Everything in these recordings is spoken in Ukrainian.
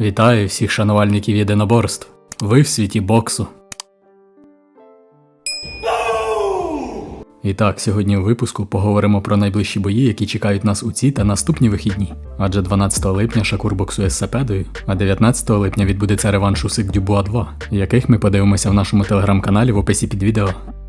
Вітаю всіх шанувальників єдиноборств. Ви в світі боксу. І так, сьогодні у випуску поговоримо про найближчі бої, які чекають нас у ці та наступні вихідні. Адже 12 липня Шакур боксує з Сапедою, а 19 липня відбудеться реванш Усик Дюбуа 2, яких ми подивимося в нашому телеграм-каналі в описі під відео.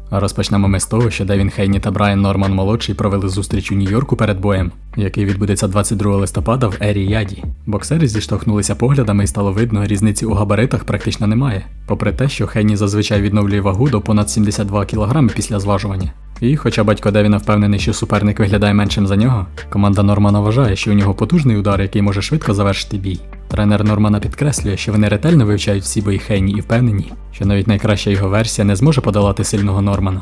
А розпочнемо ми з того, що Девін Хейні та Брайан Норман молодший провели зустріч у Нью-Йорку перед боєм, який відбудеться 22 листопада в Ері Яді. Боксери зіштовхнулися поглядами і стало видно, різниці у габаритах практично немає. Попри те, що Хейні зазвичай відновлює вагу до понад 72 кг після зважування. І хоча батько Девіна впевнений, що суперник виглядає меншим за нього, команда Нормана вважає, що у нього потужний удар, який може швидко завершити бій. Тренер Нормана підкреслює, що вони ретельно вивчають всі бої Хейні і впевнені, що навіть найкраща його версія не зможе подолати сильного Нормана.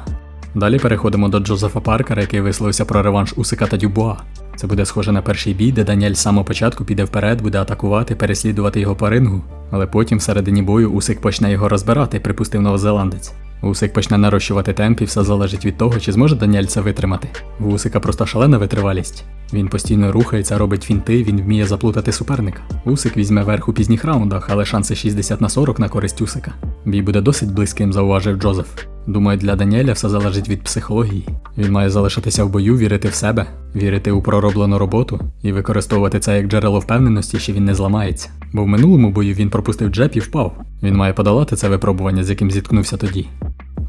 Далі переходимо до Джозефа Паркера, який висловився про реванш Усика та Дюбуа. Це буде схоже на перший бій, де Даніель з самого початку піде вперед, буде атакувати, переслідувати його по рингу, але потім всередині бою Усик почне його розбирати, припустив новозеландець. Усик почне нарощувати темп і все залежить від того, чи зможе Даніель це витримати. В Усика просто шалена витривалість. Він постійно рухається, робить фінти, він вміє заплутати суперника. Усик візьме верх у пізніх раундах, але шанси 60 на 40 на користь Усика. Бій буде досить близьким, зауважив Джозеф. Думаю, для Даніеля все залежить від психології. Він має залишатися в бою, вірити в себе, вірити у пророблену роботу і використовувати це як джерело впевненості, що він не зламається. Бо в минулому бою він пропустив джеб і впав. Він має подолати це випробування, з яким зіткнувся тоді.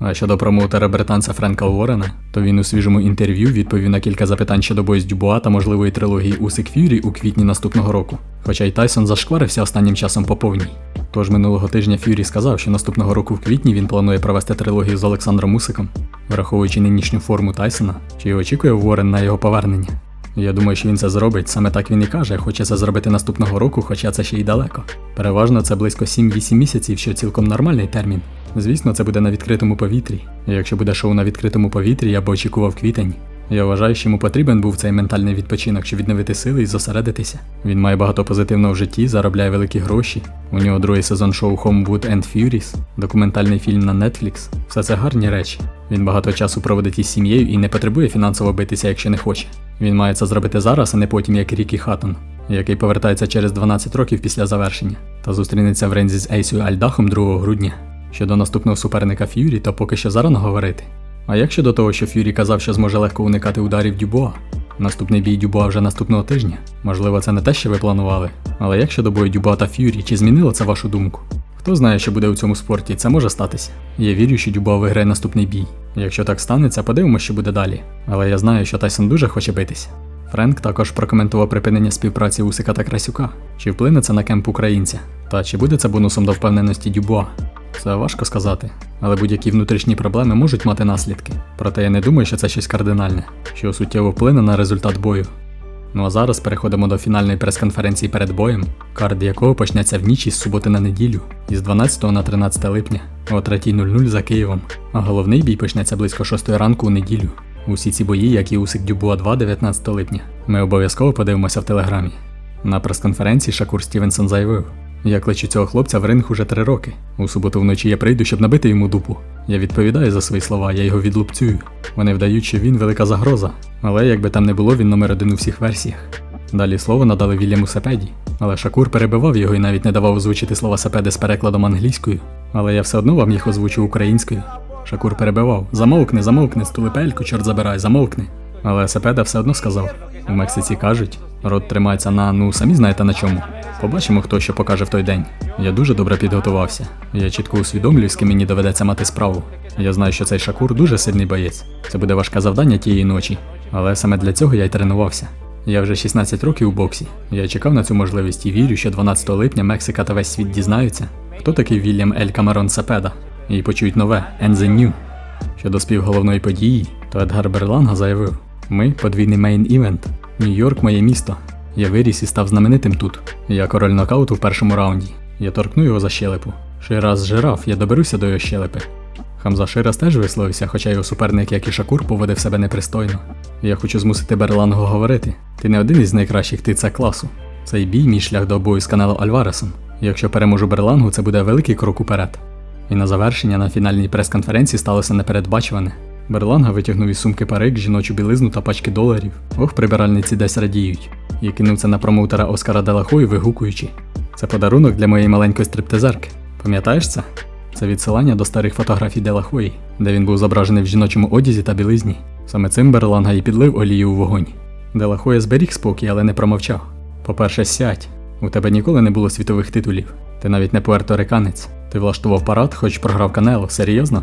А щодо промоутера британця Френка Уоррена, то він у свіжому інтерв'ю відповів на кілька запитань щодо з Дюбуа та можливої трилогії Усик Ф'юрі у квітні наступного року. Хоча й Тайсон зашкварився останнім часом по повній. Тож минулого тижня Ф'юрі сказав, що наступного року в квітні він планує провести трилогію з Олександром Усиком, враховуючи нинішню форму Тайсона, чи очікує Уоррен на його повернення. Я думаю, що він це зробить, саме так він і каже, хоче це зробити наступного року, хоча це ще й далеко. Переважно це близько 7-8 місяців, що цілком нормальний термін. Звісно, це буде на відкритому повітрі. Якщо буде шоу на відкритому повітрі, я б очікував квітень. Я вважаю, що йому потрібен був цей ментальний відпочинок, щоб відновити сили і зосередитися. Він має багато позитивного в житті, заробляє великі гроші. У нього другий сезон шоу Homewood and Furies, документальний фільм на Netflix. Все це гарні речі. Він багато часу проводить із сім'єю і не потребує фінансово битися, якщо не хоче. Він має це зробити зараз, а не потім, як Рікі Хаттон, який повертається через 12 років після завершення, та зустрінеться в рензі з Ейсою Альдахом 2 грудня. Щодо наступного суперника Ф'юрі, то поки що зарано говорити. А як щодо того, що Ф'юрі казав, що зможе легко уникати ударів Дюбуа? Наступний бій Дюбуа вже наступного тижня. Можливо, це не те, що ви планували. Але як щодо бою Дюбуа та Ф'юрі, чи змінило це вашу думку? Хто знає, що буде у цьому спорті, це може статися. Я вірю, що Дюбуа виграє наступний бій. Якщо так станеться, подивимося, що буде далі. Але я знаю, що Тайсон дуже хоче битися. Френк також прокоментував припинення співпраці Усика та Красюка. Чи вплине це на кемп українця? Та чи буде це бонусом до впевненості Дюбуа? Це важко сказати, але будь-які внутрішні проблеми можуть мати наслідки. Проте я не думаю, що це щось кардинальне, що суттєво вплине на результат бою. Ну а зараз переходимо до фінальної прес-конференції перед боєм, кард якого почнеться в ніч із суботи на неділю, із 12 на 13 липня о 3.00 за Києвом. А головний бій почнеться близько 6 ранку у неділю. Усі ці бої, як і Усик Дюбуа 2 19 липня, ми обов'язково подивимося в телеграмі. На прес-конференції Шакур Стівенсон заявив. Я кличу цього хлопця в ринг уже три роки. У суботу вночі я прийду, щоб набити йому дупу. Я відповідаю за свої слова, я його відлупцюю. Вони вдають, що він велика загроза, але якби там не було, він номер один у всіх версіях. Далі слово надали Вільяму Сапеді, але Шакур перебивав його і навіть не давав озвучити слова Сапеди з перекладом англійською, але я все одно вам їх озвучу українською. Шакур перебивав Замовкни, замовкни, стулепельку, чорт забирай, замовкни. Але Сапеда все одно сказав: у Мексиці кажуть, рот тримається на ну самі знаєте на чому. Побачимо, хто що покаже в той день. Я дуже добре підготувався. Я чітко усвідомлюю, з ким мені доведеться мати справу. Я знаю, що цей Шакур дуже сильний боєць. Це буде важке завдання тієї ночі. Але саме для цього я й тренувався. Я вже 16 років у боксі. Я чекав на цю можливість і вірю, що 12 липня Мексика та весь світ дізнаються, хто такий Вільям Ель Камерон Сапеда, і почують нове «And the New». Щодо співголовної події, то Едгар Берланга заявив: ми подвійний мейн-івент. Нью-Йорк моє місто. Я виріс і став знаменитим тут. Я король нокауту в першому раунді. Я торкну його за щелепу. Шираз жираф, я доберуся до його щелепи. Хамза Шираз теж висловився, хоча його суперник, як і Шакур, поводив себе непристойно. Я хочу змусити Берлангу говорити. Ти не один із найкращих, ти це класу. Цей бій мій шлях до бою з каналу Альваресом. Якщо переможу Берлангу, це буде великий крок уперед. І на завершення на фінальній прес-конференції сталося непередбачуване. Берланга витягнув із сумки парик, жіночу білизну та пачки доларів. Ох, прибиральниці десь радіють. І кинув це на промоутера Оскара Делахою, вигукуючи. Це подарунок для моєї маленької стриптизерки. Пам'ятаєш це? Це відсилання до старих фотографій Делахої, де він був зображений в жіночому одязі та білизні. Саме цим Берланга і підлив олію у вогонь. Делахоя зберіг спокій, але не промовчав. По-перше, сядь. У тебе ніколи не було світових титулів. Ти навіть не пуерториканець. Ти влаштував парад, хоч програв Канело, серйозно?